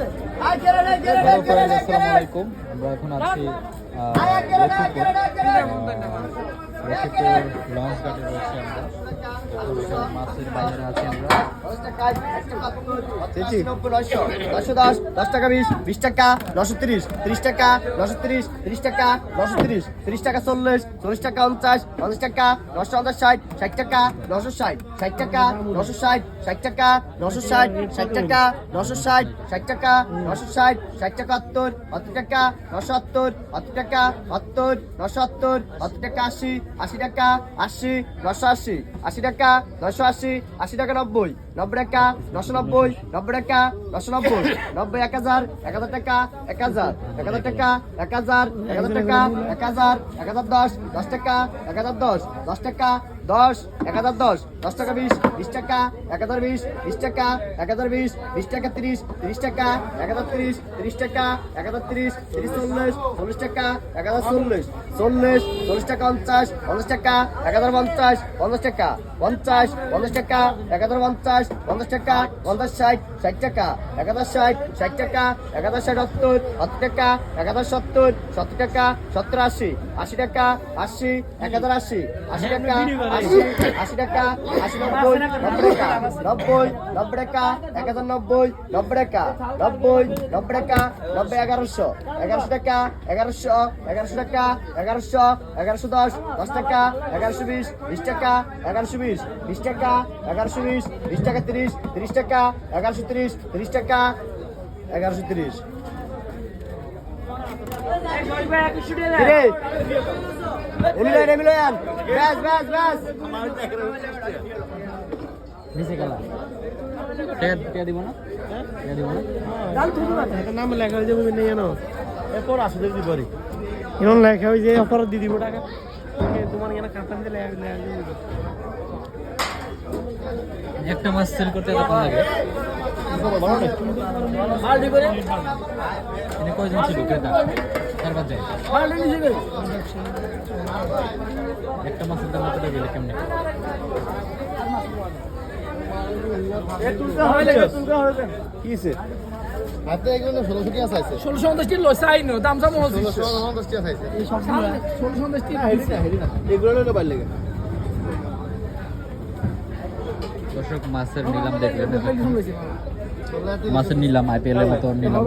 আসসালামু আলাইকুম আমরা এখন আছি লক্ষ্মীপুর আহ, লঞ্চ ঘাটে রয়েছি আমরা দশ টাকা বিশ টাকা নশো তিরিশ ত্রিশ টাকা নশো তিরিশ ত্রিশ টাকা নশো তিরিশ ত্রিশ টাকা চল্লিশ চল্লিশ টাকা টাকা নশো ষাট টাকা নশো ষাট টাকা নশো ষাট ষাট টাকা নশো ষাট টাকা নশো ষাট টাকা নশো ষাট টাকা নশো টাকা নশো টাকা আশি আশি টাকা আশি নশো আশি আশি টাকা নশো আশি আশি টাকা নব্বই। নব্বই টাকা নশো নব্বই নব্বই টাকা নশো নব্বই নব্বই এক হাজার এক হাজার টাকা এক হাজার এক হাজার টাকা এক হাজার এক হাজার টাকা এক হাজার এক হাজার দশ দশ টাকা এক হাজার দশ দশ টাকা দশ এক হাজার দশ দশ টাকা বিশ বিশ টাকা এক হাজার বিশ বিশ টাকা এক হাজার বিশ বিশ টাকা তিরিশ তিরিশ টাকা এক হাজার তিরিশ তিরিশ টাকা এক হাজার তিরিশ তিরিশ চল্লিশ চল্লিশ টাকা এক হাজার চল্লিশ চল্লিশ চল্লিশ টাকা পঞ্চাশ পঞ্চাশ টাকা এক হাজার পঞ্চাশ পঞ্চাশ টাকা পঞ্চাশ পঞ্চাশ টাকা এক হাজার পঞ্চাশ পঞ্চাশ টাকা পঞ্চাশ ষাট ষাট টাকা এক হাজার ষাট ষাট টাকা এক হাজার ষাট সত্তর সত্তর টাকা এক হাজার সত্তর সত্তর টাকা সত্তর আশি আশি টাকা আশি এক হাজার আশি আশি টাকা আশি আশি টাকা আশি নব্বই নব্বই টাকা নব্বই নব্বই টাকা এক হাজার নব্বই নব্বই টাকা নব্বই নব্বই টাকা নব্বই এগারোশো এগারোশো টাকা এগারোশো এগারোশো টাকা এগারোশো এগারোশো দশ দশ টাকা এগারোশো বিশ বিশ টাকা এগারোশো বিশ বিশ টাকা এগারোশো বিশ বিশ টাকা তিরিশ তিরিশ টাকা এগারোশো তিরিশ তিরিশ টাকা এগারোশো তিরিশ। টাকা টাকা টাকা নাম লেখা হয়েছে এরপর লেখা অপরাধ দিয়ে দিব টাকা। তোমার লেখা লেখা একটা মাছ সেল করতে এত কম লাগে? এনে কয়জন ছিল ক্রেতা? চার পাঁচ একটা মাছের দাম কত গেলে কেমনে? ষোলোশো ষোলোশো পঞ্চাশটি লসাই নো দাম সাম ষোলোশো পঞ্চাশ চাইছে। ষোলোশো এগুলো বাইরে লেগে। দর্শক মাছের নিলাম দেখলেন। মাছের নিলাম আইপিএল এর মতো নিলাম।